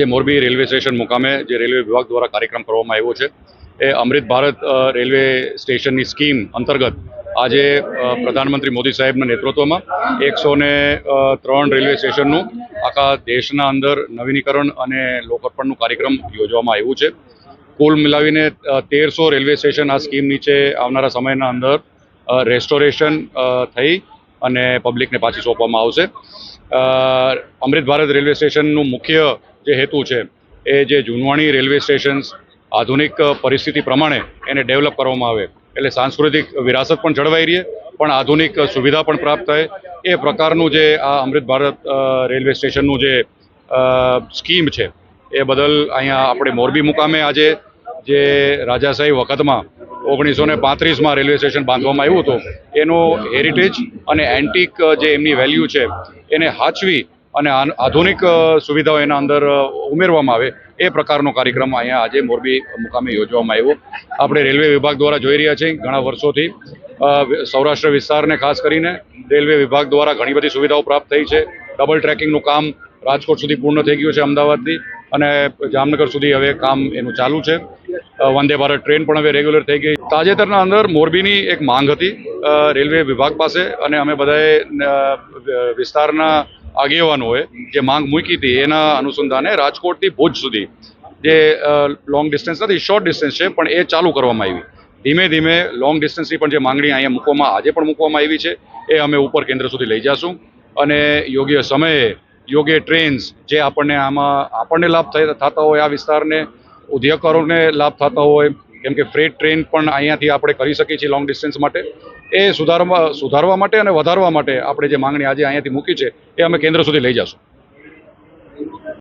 જે Morbi railway station મુકામે જે રેલવે વિભાગ દ્વારા કાર્યક્રમ કરવામાં આવ્યો છે, એ અમૃત ભારત રેલવે સ્ટેશનની સ્કીમ અંતર્ગત આજે પ્રધાનમંત્રી મોદી સાહેબના નેતૃત્વમાં એકસો ને ત્રણ રેલવે સ્ટેશનનું આખા દેશના અંદર નવીનીકરણ અને લોકાર્પણનું કાર્યક્રમ યોજવામાં આવ્યું છે. કુલ મિલાવીને તેરસો રેલવે સ્ટેશન આ સ્કીમ નીચે આવનારા સમયના અંદર રેસ્ટોરેશન થઈ અને પબ્લિકને પાછી સોંપવામાં આવશે. અમૃત ભારત રેલવે સ્ટેશનનું મુખ્ય જે હેતુ છે એ જે જૂનવાણી રેલવે સ્ટેશન્સ આધુનિક પરિસ્થિતિ પ્રમાણે એને ડેવલપ કરવામાં આવે. એટલે સાંસ્કૃતિક વિરાસત પણ જળવાઈ રહે, પણ આધુનિક સુવિધા પણ પ્રાપ્ત થાય. એ પ્રકારનું જે આ અમૃત ભારત રેલવે સ્ટેશનનું જે સ્કીમ છે, એ બદલ અહીંયા આપણે મોરબી મુકામે આજે જે રાજાશાહી વખતમાં ઓગણીસો ને પાંત્રીસમાં રેલવે સ્ટેશન બાંધવામાં આવ્યું હતું, એનો હેરિટેજ અને એન્ટિક જે એમની વેલ્યુ છે, એને હાચવી અને આધુનિક સુવિધાઓ એના અંદર ઉમેરવામાં આવે એ પ્રકારનો કાર્યક્રમ અહીંયા આજે મોરબી મુકામે યોજવામાં આવ્યો. આપણે રેલવે વિભાગ દ્વારા જોઈ રહ્યા છીએ ઘણા વર્ષોથી. સૌરાષ્ટ્ર વિસ્તારને ખાસ કરીને રેલવે વિભાગ દ્વારા ઘણી બધી સુવિધાઓ પ્રાપ્ત થઈ છે. ડબલ ટ્રેકિંગનું કામ રાજકોટ સુધી પૂર્ણ થઈ ગયું છે અમદાવાદથી અને જામનગર સુધી હવે કામ એનું ચાલુ છે. વંદે ભારત ટ્રેન પણ હવે રેગ્યુલર થઈ ગઈ. તાજેતરના અંદર મોરબીની એક માંગ હતી રેલવે વિભાગ પાસે અને અમે બધાએ વિસ્તારના આગેવાનોએ જે માંગ મૂકી હતી, એના અનુસંધાને રાજકોટથી ભુજ સુધી, જે લોંગ ડિસ્ટન્સ નથી શોર્ટ ડિસ્ટન્સ છે, પણ એ ચાલુ કરવામાં આવી. ધીમે ધીમે લોંગ ડિસ્ટન્સની પણ જે માંગણી અહીંયા મૂકવામાં, આજે પણ મૂકવામાં આવી છે, એ અમે ઉપર કેન્દ્ર સુધી લઈ જશું. અને યોગ્ય સમયે, યોગ્ય ટ્રેન્સ જે આપણને આમાં, આપણને લાભ થતા હોય આ વિસ્તારને, ઉદ્યોગકારોને લાભ થતા હોય કેમ કે ફ્રેટ ટ્રેન પણ અહીંયાથી આપણે કરી શકીએ છીએ લોંગ ડિસ્ટન્સ માટે. એ સુધારવા સુધારવા માટે અને વધારવા માટે આપણે જે માંગણી આજે અહીંયાથી મૂકી છે, એ અમે કેન્દ્ર સુધી લઈ જશું.